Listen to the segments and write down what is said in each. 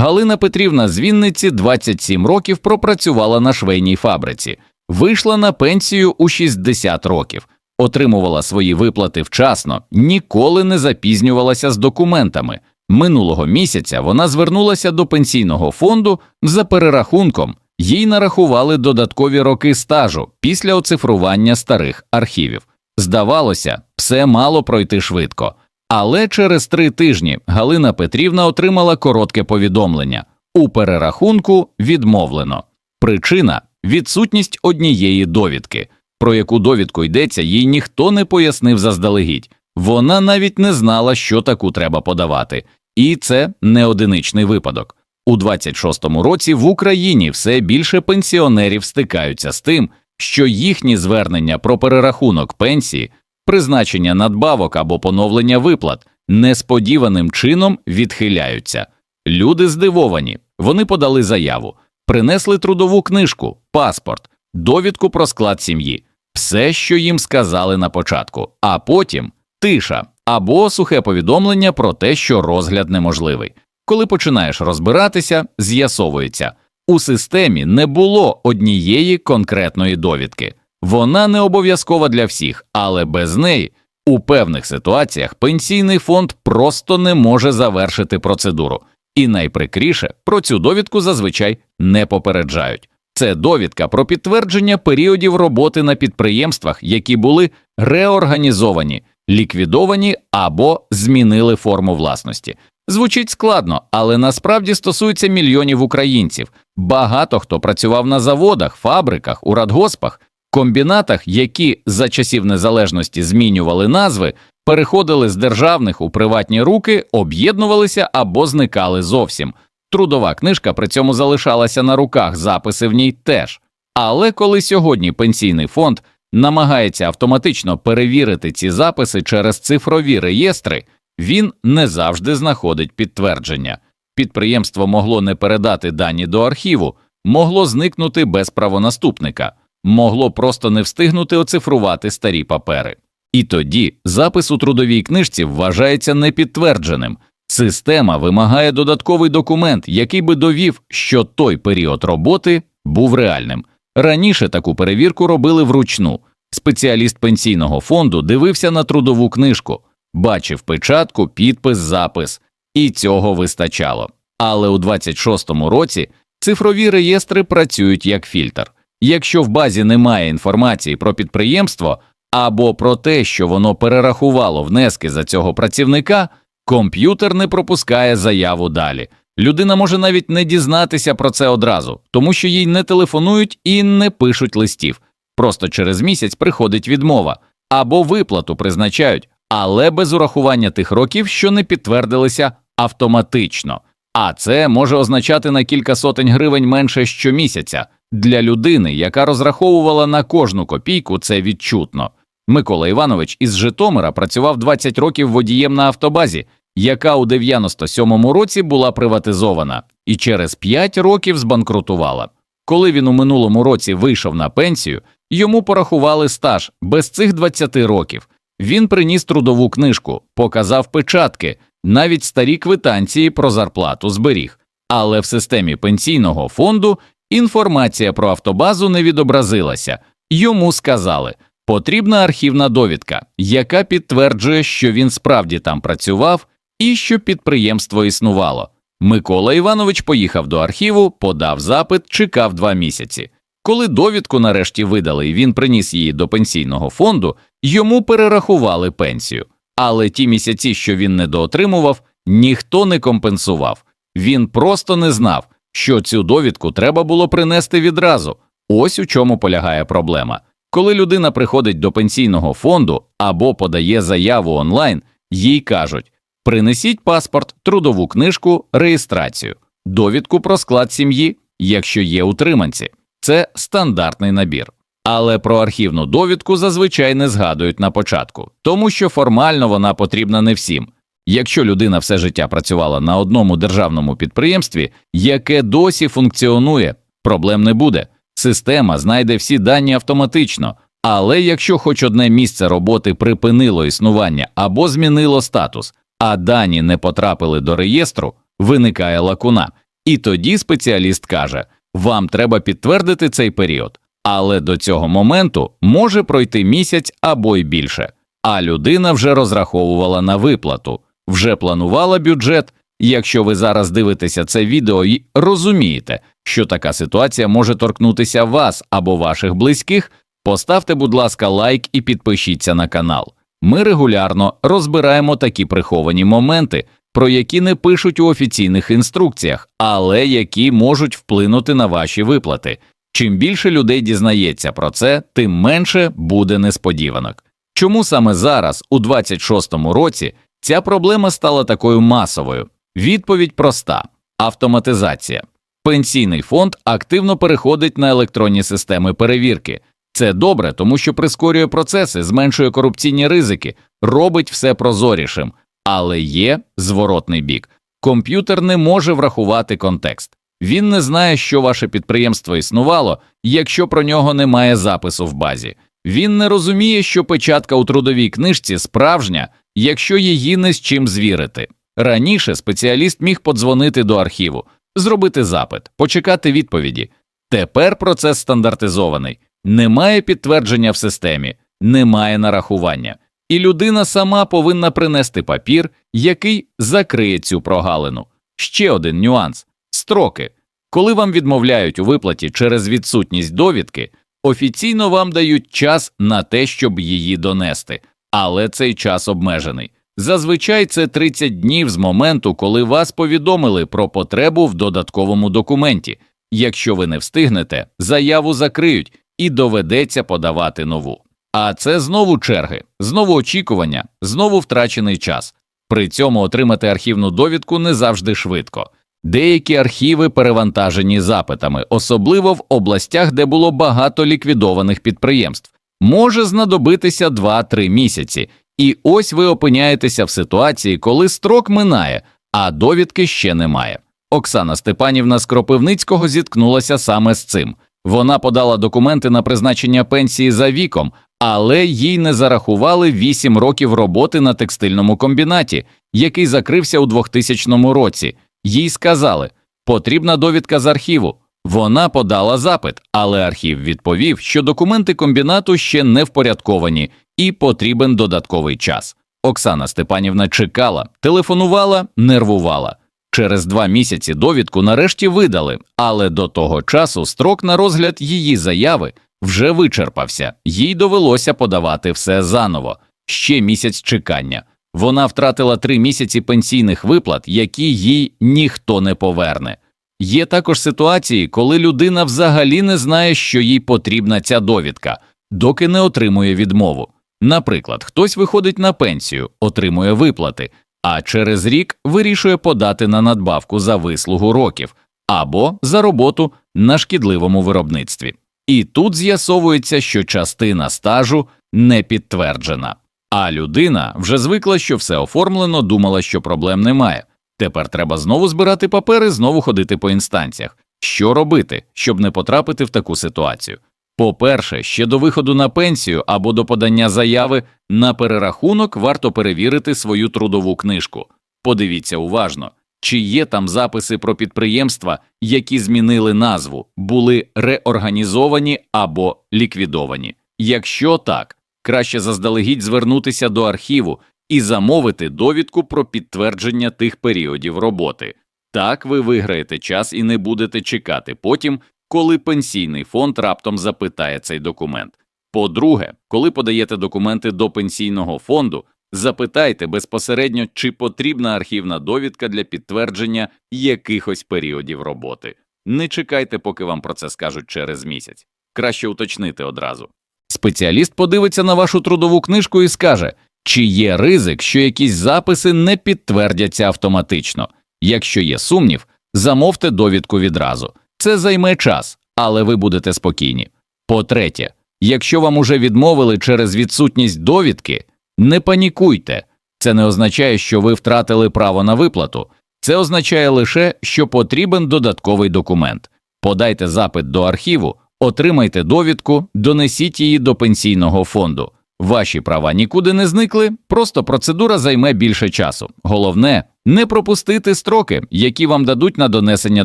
Галина Петрівна з Вінниці 27 років пропрацювала на швейній фабриці, вийшла на пенсію у 60 років, отримувала свої виплати вчасно, ніколи не запізнювалася з документами. Минулого місяця вона звернулася до пенсійного фонду за перерахунком. Їй нарахували додаткові роки стажу після оцифрування старих архівів. Здавалося, все мало пройти швидко. Але через три тижні Галина Петрівна отримала коротке повідомлення у перерахунку відмовлено. Причина відсутність однієї довідки, про яку довідку йдеться, їй ніхто не пояснив заздалегідь. Вона навіть не знала, що таку треба подавати, і це не одиничний випадок. У 26-му році в Україні все більше пенсіонерів стикаються з тим, що їхні звернення про перерахунок пенсії, призначення надбавок або поновлення виплат несподіваним чином відхиляються. Люди здивовані, вони подали заяву, принесли трудову книжку, паспорт, довідку про склад сім'ї, все, що їм сказали на початку, а потім тиша або сухе повідомлення про те, що розгляд неможливий. Коли починаєш розбиратися, з'ясовується, у системі не було однієї конкретної довідки. Вона не обов'язкова для всіх, але без неї у певних ситуаціях пенсійний фонд просто не може завершити процедуру. І найприкріше про цю довідку зазвичай не попереджають. Це довідка про підтвердження періодів роботи на підприємствах, які були реорганізовані, ліквідовані або змінили форму власності. Звучить складно, але насправді стосується мільйонів українців. Багато хто працював на заводах, фабриках, у радгоспах, комбінатах, які за часів незалежності змінювали назви, переходили з державних у приватні руки, об'єднувалися або зникали зовсім. Трудова книжка при цьому залишалася на руках, записи в ній теж. Але коли сьогодні пенсійний фонд намагається автоматично перевірити ці записи через цифрові реєстри, він не завжди знаходить підтвердження. Підприємство могло не передати дані до архіву, могло зникнути без правонаступника, могло просто не встигнути оцифрувати старі папери. І тоді запис у трудовій книжці вважається непідтвердженим. Система вимагає додатковий документ, який би довів, що той період роботи був реальним. Раніше таку перевірку робили вручну. Спеціаліст пенсійного фонду дивився на трудову книжку, бачив печатку, підпис, запис, і цього вистачало. Але у 26-му році цифрові реєстри працюють як фільтр. Якщо в базі немає інформації про підприємство або про те, що воно перерахувало внески за цього працівника, комп'ютер не пропускає заяву далі. Людина може навіть не дізнатися про це одразу, тому що їй не телефонують і не пишуть листів. Просто через місяць приходить відмова або виплату призначають, але без урахування тих років, що не підтвердилися автоматично. А це може означати на кілька сотень гривень менше щомісяця. Для людини, яка розраховувала на кожну копійку, це відчутно. Микола Іванович із Житомира працював 20 років водієм на автобазі, яка у 97-му році була приватизована, і через 5 років збанкрутувала. Коли він у минулому році вийшов на пенсію, йому порахували стаж без цих 20 років. Він приніс трудову книжку, показав печатки, навіть старі квитанції про зарплату зберіг. Але в системі пенсійного фонду інформація про автобазу не відобразилася. Йому сказали, потрібна архівна довідка, яка підтверджує, що він справді там працював і що підприємство існувало. Микола Іванович поїхав до архіву, подав запит, чекав два місяці. Коли довідку нарешті видали і він приніс її до пенсійного фонду, йому перерахували пенсію. Але ті місяці, що він недоотримував, ніхто не компенсував. Він просто не знав, що цю довідку треба було принести відразу. Ось у чому полягає проблема. Коли людина приходить до пенсійного фонду або подає заяву онлайн, їй кажуть принесіть паспорт, трудову книжку, реєстрацію, довідку про склад сім'ї, якщо є утриманці. Це стандартний набір. Але про архівну довідку зазвичай не згадують на початку, тому що формально вона потрібна не всім. Якщо людина все життя працювала на одному державному підприємстві, яке досі функціонує, проблем не буде. Система знайде всі дані автоматично, але якщо хоч одне місце роботи припинило існування або змінило статус, а дані не потрапили до реєстру, виникає лакуна. І тоді спеціаліст каже: вам треба підтвердити цей період, але до цього моменту може пройти місяць або й більше. А людина вже розраховувала на виплату, вже планувала бюджет. Якщо ви зараз дивитеся це відео і розумієте, що така ситуація може торкнутися вас або ваших близьких, поставте, будь ласка, лайк і підпишіться на канал. Ми регулярно розбираємо такі приховані моменти, про які не пишуть у офіційних інструкціях, але які можуть вплинути на ваші виплати. Чим більше людей дізнається про це, тим менше буде несподіванок. Чому саме зараз, у 26-му році, ця проблема стала такою масовою? Відповідь проста: автоматизація. Пенсійний фонд активно переходить на електронні системи перевірки. Це добре, тому що прискорює процеси, зменшує корупційні ризики, робить все прозорішим, але є зворотний бік. Комп'ютер не може врахувати контекст. Він не знає, що ваше підприємство існувало, якщо про нього немає запису в базі. Він не розуміє, що печатка у трудовій книжці справжня, якщо її не з чим звірити. Раніше спеціаліст міг подзвонити до архіву, зробити запит, почекати відповіді. Тепер процес стандартизований, немає підтвердження в системі, немає нарахування, і людина сама повинна принести папір, який закриє цю прогалину. Ще один нюанс строки. Коли вам відмовляють у виплаті через відсутність довідки, офіційно вам дають час на те, щоб її донести, але цей час обмежений. Зазвичай це 30 днів з моменту, коли вас повідомили про потребу в додатковому документі. Якщо ви не встигнете, заяву закриють і доведеться подавати нову. А це знову черги, знову очікування, знову втрачений час. При цьому отримати архівну довідку не завжди швидко. Деякі архіви перевантажені запитами, особливо в областях, де було багато ліквідованих підприємств. Може знадобитися 2-3 місяці, і ось ви опиняєтеся в ситуації, коли строк минає, а довідки ще немає. Оксана Степанівна з Кропивницького зіткнулася саме з цим. Вона подала документи на призначення пенсії за віком, але їй не зарахували 8 років роботи на текстильному комбінаті, який закрився у 2000 році. Їй сказали, потрібна довідка з архіву. Вона подала запит, але архів відповів, що документи комбінату ще не впорядковані і потрібен додатковий час. Оксана Степанівна чекала, телефонувала, нервувала. Через два місяці довідку нарешті видали, але до того часу строк на розгляд її заяви вже вичерпався, їй довелося подавати все заново. Ще місяць чекання. Вона втратила три місяці пенсійних виплат, які їй ніхто не поверне. Є також ситуації, коли людина взагалі не знає, що їй потрібна ця довідка, доки не отримує відмову. Наприклад, хтось виходить на пенсію, отримує виплати, а через рік вирішує подати на надбавку за вислугу років або за роботу на шкідливому виробництві. І тут з'ясовується, що частина стажу не підтверджена. А людина вже звикла, що все оформлено, думала, що проблем немає. Тепер треба знову збирати папери, знову ходити по інстанціях. Що робити, щоб не потрапити в таку ситуацію? По-перше, ще до виходу на пенсію або до подання заяви на перерахунок варто перевірити свою трудову книжку. Подивіться уважно, чи є там записи про підприємства, які змінили назву, були реорганізовані або ліквідовані. Якщо так, краще заздалегідь звернутися до архіву і замовити довідку про підтвердження тих періодів роботи. Так ви виграєте час і не будете чекати потім, коли пенсійний фонд раптом запитає цей документ. По-друге, коли подаєте документи до пенсійного фонду, запитайте безпосередньо, чи потрібна архівна довідка для підтвердження якихось періодів роботи. Не чекайте, поки вам про це скажуть через місяць. Краще уточнити одразу. Спеціаліст подивиться на вашу трудову книжку і скаже, чи є ризик, що якісь записи не підтвердяться автоматично. Якщо є сумнів, замовте довідку відразу. Це займе час, але ви будете спокійні. По-третє, якщо вам уже відмовили через відсутність довідки, не панікуйте. Це не означає, що ви втратили право на виплату. Це означає лише, що потрібен додатковий документ. Подайте запит до архіву, отримайте довідку, донесіть її до пенсійного фонду. Ваші права нікуди не зникли, просто процедура займе більше часу. Головне не пропустити строки, які вам дадуть на донесення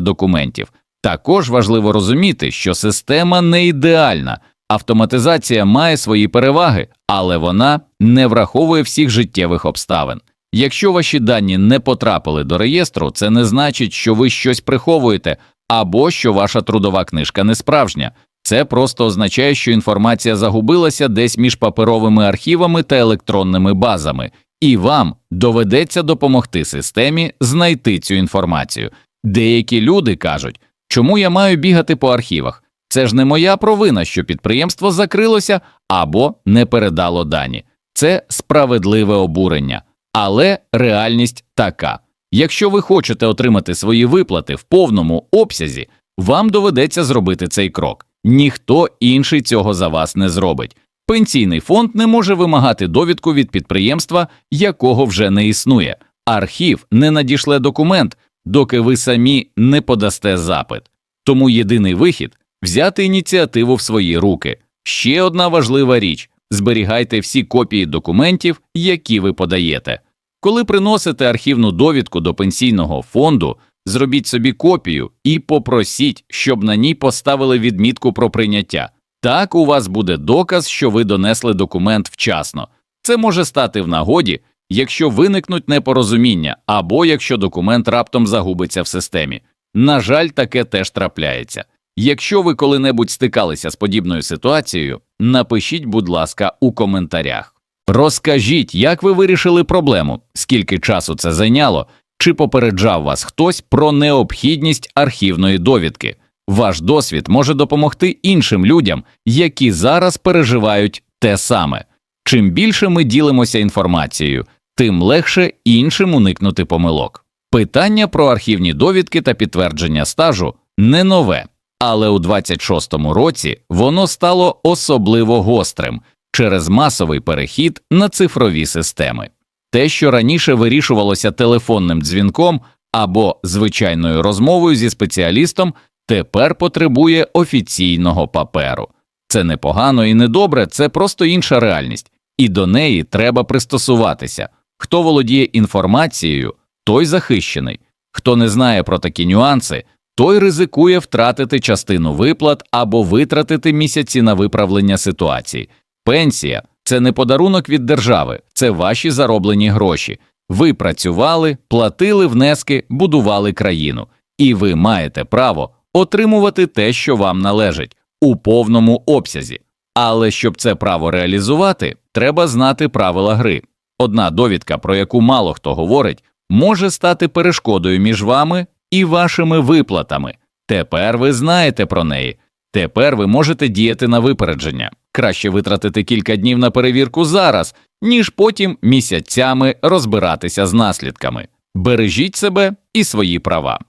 документів. Також важливо розуміти, що система не ідеальна, автоматизація має свої переваги, але вона не враховує всіх життєвих обставин. Якщо ваші дані не потрапили до реєстру, це не значить, що ви щось приховуєте або що ваша трудова книжка не справжня. Це просто означає, що інформація загубилася десь між паперовими архівами та електронними базами, і вам доведеться допомогти системі знайти цю інформацію. Деякі люди кажуть, чому я маю бігати по архівах? Це ж не моя провина, що підприємство закрилося або не передало дані. Це справедливе обурення. Але реальність така: якщо ви хочете отримати свої виплати в повному обсязі, вам доведеться зробити цей крок. Ніхто інший цього за вас не зробить. Пенсійний фонд не може вимагати довідку від підприємства, якого вже не існує. Архів не надішле документ, доки ви самі не подасте запит. Тому єдиний вихід взяти ініціативу в свої руки. Ще одна важлива річ зберігайте всі копії документів, які ви подаєте. Коли приносите архівну довідку до пенсійного фонду, зробіть собі копію і попросіть, щоб на ній поставили відмітку про прийняття. Так у вас буде доказ, що ви донесли документ вчасно. Це може стати в нагоді, якщо виникнуть непорозуміння або якщо документ раптом загубиться в системі. На жаль, таке теж трапляється. Якщо ви коли-небудь стикалися з подібною ситуацією, напишіть, будь ласка, у коментарях. Розкажіть, як ви вирішили проблему, скільки часу це зайняло, чи попереджав вас хтось про необхідність архівної довідки. Ваш досвід може допомогти іншим людям, які зараз переживають те саме. Чим більше ми ділимося інформацією, тим легше іншим уникнути помилок. Питання про архівні довідки та підтвердження стажу не нове, але у 26-му році воно стало особливо гострим через масовий перехід на цифрові системи. Те, що раніше вирішувалося телефонним дзвінком або звичайною розмовою зі спеціалістом, тепер потребує офіційного паперу. Це непогано і недобре, це просто інша реальність, і до неї треба пристосуватися. Хто володіє інформацією, той захищений, хто не знає про такі нюанси, той ризикує втратити частину виплат або витратити місяці на виправлення ситуації. Пенсія це не подарунок від держави, це ваші зароблені гроші. Ви працювали, платили внески, будували країну, і ви маєте право отримувати те, що вам належить, у повному обсязі. Але щоб це право реалізувати, треба знати правила гри. Одна довідка, про яку мало хто говорить, може стати перешкодою між вами і вашими виплатами. Тепер ви знаєте про неї. Тепер ви можете діяти на випередження. Краще витратити кілька днів на перевірку зараз, ніж потім місяцями розбиратися з наслідками. Бережіть себе і свої права.